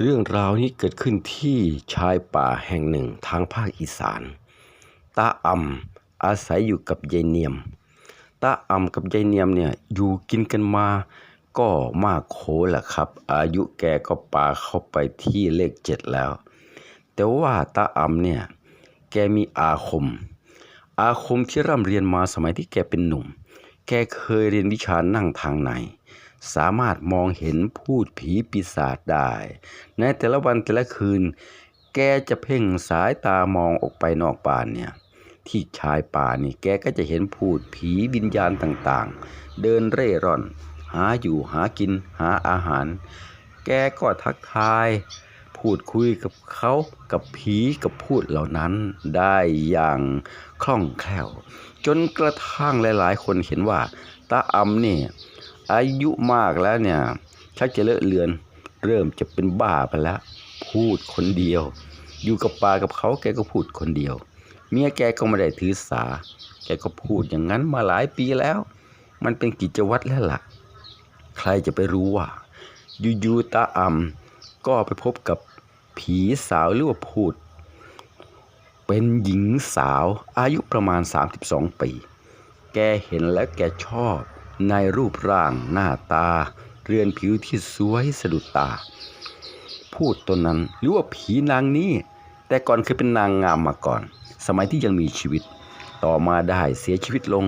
เรื่องราวนี้เกิดขึ้นที่ชายป่าแห่งหนึ่งทางภาคอีสาน ตาอ่ำอาศัยอยู่กับยายเนียม ตาอ่ำกับยายเนียมเนี่ยอยู่กินกันมาก็มากโขแหละครับ อายุแกก็ปาเข้าไปที่เลขเจ็ดแล้ว แต่ว่าตาอ่ำเนี่ยแกมีอาคม อาคมที่ร่ำเรียนมาสมัยที่แกเป็นหนุ่ม แกเคยเรียนวิชานั่งทางใน สามารถมองเห็นพูดผีปีศาจได้ ในแต่ละวันแต่ละคืน แกจะเพ่งสายตามองออกไปนอกป่านเนี่ย ที่ชายป่านี่แกก็จะเห็นพูดผีวิญญาณต่างๆ เดินเร่ร่อน หาอยู่หากินหาอาหาร แกก็ทักทาย พูดคุยกับเขากับผีกับพูดเหล่านั้นได้อย่างคล่องแคล่ว จนกระทั่งหลายๆ คนเห็นว่าตาอํำเนี่ย อายุมากแล้วเนี่ย ชักจะเลอะเลือน เริ่มจะเป็นบ้าไปแล้วพูดคนเดียว อยู่กับป่ากับเขาแกก็พูดคนเดียว เมียแกก็ไม่ได้ถือสา แกก็พูดอย่างนั้นมาหลายปีแล้ว มันเป็นกิจวัตรแล้วล่ะ ใครจะไปรู้ว่าอยู่ๆตาอำก็ไปพบกับผีสาวหรือว่าพูด เป็นหญิงสาวอายุประมาณ 32 ปี แกเห็นแล้วแกชอบ ในรูปร่างหน้าตา เรือนผิวที่สวยสะดุดตา พูดตนนั้นหรือว่าผีนางนี้ แต่ก่อนเคยเป็นนางงามมาก่อน สมัยที่ยังมีชีวิต ต่อมาได้เสียชีวิตลง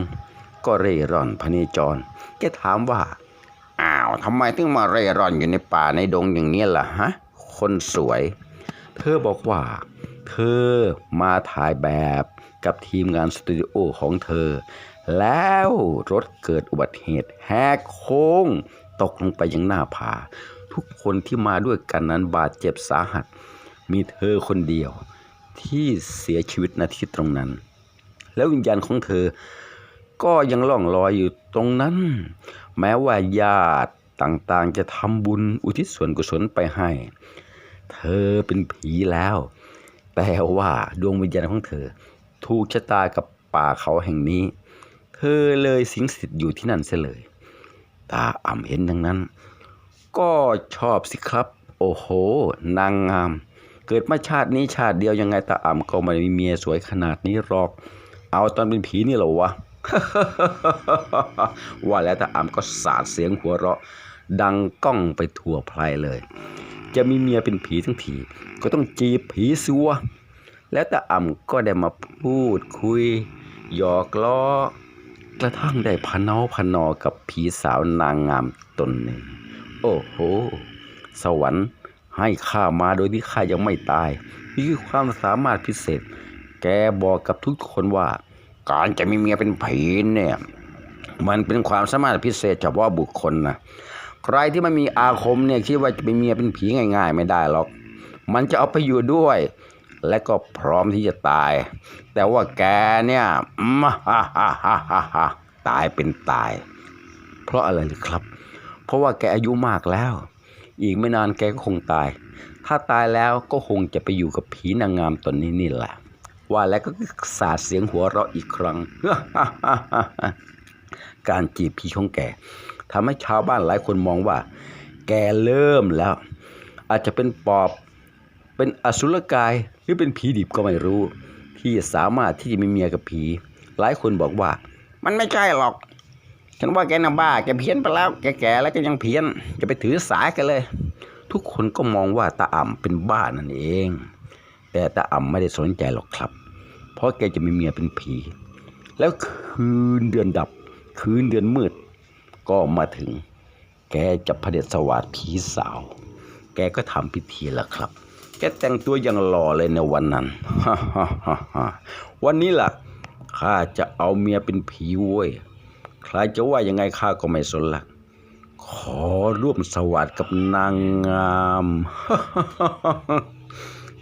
ก็เร่ร่อนพเนจร แกถามว่า อ้าวทำไมถึงมาเร่ร่อนอยู่ในป่าในดงอย่างนี้ล่ะฮะ คนสวย เธอบอกว่า เธอมาถ่ายแบบกับทีมงานสตูดิโอของเธอ แล้วรถเกิดอุบัติเหตุแหกโค้ง ตกลงไปยังหน้าผา ทุกคนที่มาด้วยกันนั้นบาดเจ็บสาหัส มีเธอคนเดียวที่เสียชีวิตนาทีตรงนั้น แล้ววิญญาณของเธอ ก็ยังล่องลอยอยู่ตรงนั้น แม้ว่าญาติต่างๆ จะทำบุญอุทิศส่วนกุศลไปให้ เธอเป็นผีแล้ว แต่ว่าดวงวิญญาณของเธอ ถูกชะตากับป่าเขาแห่งนี้ เธอเลยสิงสถิตอยู่ที่นั่นเสียเลย ตาอ่ำเห็นดังนั้น ก็ชอบสิครับ โอ้โห นางงาม เกิดมาชาตินี้ชาติเดียวยังไงตาอ่ำก็ไม่มีเมียสวยขนาดนี้หรอก เอาตอนเป็นผีนี่เหรอวะว่าแล้วตาอ่ำก็สาดเสียงหัวเราะ ดังก้องไปทั่วไพรเลย จะมีเมียเป็นผีทั้งทีก็ต้องจีบผีซัว แล้วตาอ่ำก็ได้มาพูดคุย หยอกล้อกระทั่งได้พะเนาพนอกับผีสาวนางงามตนหนึ่ง โอ้โห สวรรค์ให้ข้ามาโดยที่ข้ายังไม่ตาย นี่คือความสามารถพิเศษ แกบอกกับทุกคนว่า การจะมีเมียเป็นผีเนี่ย มันเป็นความสามารถพิเศษเฉพาะบุคคลนะ ใครที่ไม่มีอาคมเนี่ยคิดว่าจะเป็นเมียเป็นผีง่าย ๆ ไม่ได้หรอก มันจะเอาไปอยู่ด้วย และก็พร้อมที่จะตาย แต่ว่าแกเนี่ยมฮ่าฮ่าฮ่าฮ่าตายเป็นตาย เพราะอะไรครับ เพราะว่าแกอายุมากแล้ว อีกไม่นานแกก็คงตาย ถ้าตายแล้วก็คงจะไปอยู่กับผีนางงามตนนี้นี่แหละ ว่าแล้วก็สาดเสียงหัวเราะอีกครั้ง การจีบผีของแก ทำให้ชาวบ้านหลายคนมองว่า แกเริ่มแล้ว อาจจะเป็นปอบ เป็นอสุรกายหรือเป็นผีดิบก็ไม่รู้ ที่สามารถที่จะมีเมียกับผี หลายคนบอกว่า มันไม่ใช่หรอก ฉันว่าแกน่ะบ้า แกเพี้ยนไปแล้วแกแก่แล้วก็ยังเพี้ยนจะไปถือสายกันเลย ทุกคนก็มองว่าตาอ่ำเป็นบ้านั่นเอง แต่ตาอ่ำไม่ได้สนใจหรอกครับ เพราะแกจะมีเมียเป็นผีแล้วคืนเดือนดับ คืนเดือนมืด ก็มาถึง แกจะพเผด็จสวาดผีสาว แกก็ทำพิธีแล้วครับ แกแต่งตัวอย่างหล่อเลยในวันนั้นวันนี้ล่ะข้าจะเอาเมียเป็นผีเว้ยใครจะว่ายังไงข้าก็ไม่สนละขอร่วมสวัสดกับนางงาม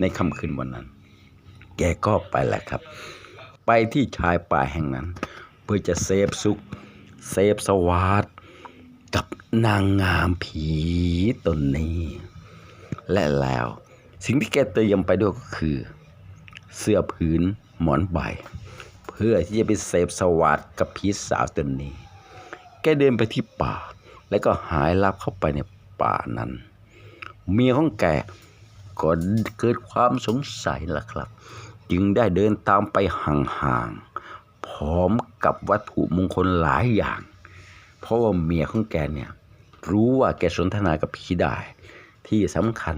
ในค่ำคืนวันนั้น แกก็ไปแหละครับ ไปที่ชายป่าแห่งนั้น เพื่อจะเสพสุขเสพสวัสดกับ นางงามผีตนนี้ และแล้ว สิ่งที่แกเตรียมไปด้วยก็คือ เสื้อผืนหมอนใบ เพื่อที่จะไปเสพสวัสดกับผีสาวตนนี้ แกเดินไปที่ป่า แล้วก็หายลับเข้าไปในป่านั้น เมียของแกก็เกิดความสงสัยล่ะครับ จึงได้เดินตามไปห่างๆพร้อมกับวัตถุมงคลหลายอย่าง เพราะว่าเมียของแกเนี่ยรู้ว่าแกสนทนากับผีได้ ที่สำคัญ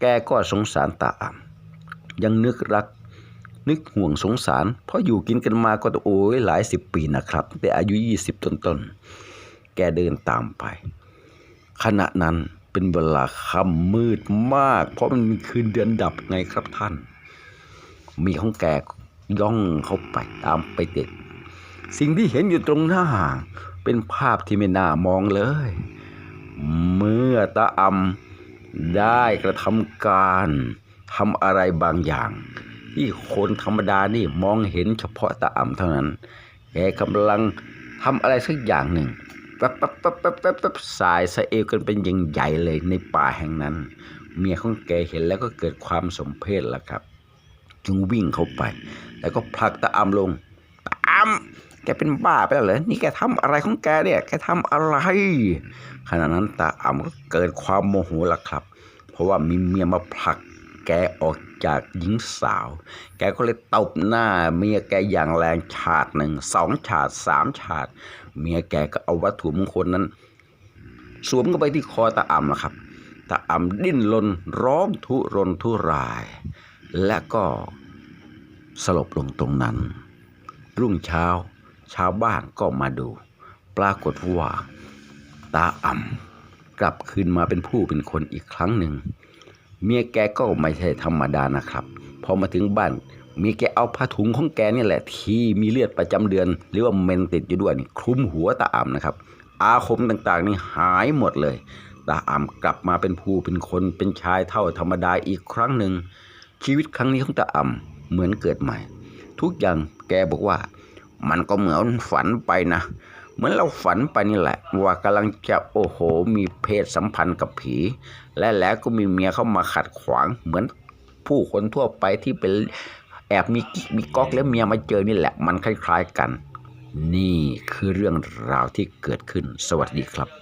แกก็สงสารตาอ่ำยังนึกรัก นึกห่วงสงสาร เพราะอยู่กินกันมาก็โอ้ยหลายสิบปีนะครับ แต่อายุยี่สิบต้นๆแกเดินตามไป ขณะนั้นเป็นเวลาค่ำมืดมาก เพราะมันคืนเดือนดับไงครับท่าน มีของแกย่องเข้าไปตามไปติดสิ่งที่เห็นอยู่ตรงหน้า เป็นภาพที่ไม่น่ามองเลย เมื่อตาอำได้กระทำการทำอะไรบางอย่าง ที่คนธรรมดานี่มองเห็นเฉพาะตาอำเท่านั้นแกกำลังทำอะไรสักอย่างหนึ่งแป๊บแป๊บแป๊บแป๊บแป๊บแป๊บสายสะเอวกันเป็นยังใหญ่เลยในป่าแห่งนั้น เมียของแกเห็นแล้วก็เกิดความสมเพชแล้วครับ จึงวิ่งเข้าไป แล้วก็ผลักตาอำลงตาอำแก เป็นบ้าไปแล้วเหรอนี่แกทำอะไรของแกเนี่ยแกทำอะไร ขณะนั้นตาอำก็เกิดความโมโหละครับ เพราะว่ามีเมียมาผลักแกออกจากหญิงสาว แกก็เลยตบหน้า เมียแกอย่างแรงฉาดหนึ่งสองฉาดสามฉาด เมียแกก็เอาวัตถุมงคลนั้น สวมเข้าไปที่คอตาอ่ำนะครับตาอ่ำดิ้นรนร้องทุรนทุราย และก็สลบลงตรงนั้น รุ่งเช้า ชาวบ้านก็มาดู ปรากฏว่า ตาอ่ำกลับคืนมาเป็นผู้เป็นคนอีกครั้งหนึ่ง เมียแกก็ไม่ใช่ธรรมดานะครับ พอมาถึงบ้านเมียแกเอาผ้าถุงของแกนี่แหละ ที่มีเลือดประจำเดือน หรือว่าเมนติดอยู่ด้วยนี่คลุมหัวตาอ่ำนะครับ อาคมต่างๆ นี่หายหมดเลย ตาอ่ำกลับมาเป็นผู้เป็นคนเป็นชายเท่าธรรมดาอีกครั้งหนึ่งชีวิตครั้งนี้ของตาอ่ำเหมือนเกิดใหม่ ทุกอย่างแกบอกว่า มันก็เหมือนฝันไปนะเหมือนเราฝันไปนี่แหละ ว่ากำลังจะโอ้โห มีเพศสัมพันธ์กับผี และแล้วก็มีเมียเข้ามาขัดขวางเหมือนผู้คนทั่วไปที่เป็นแอบมีกิ๊กมีก๊อกแล้วเมียมาเจอนี่แหละ มันคล้าย ๆกัน นี่คือเรื่องราวที่เกิดขึ้นสวัสดีครับ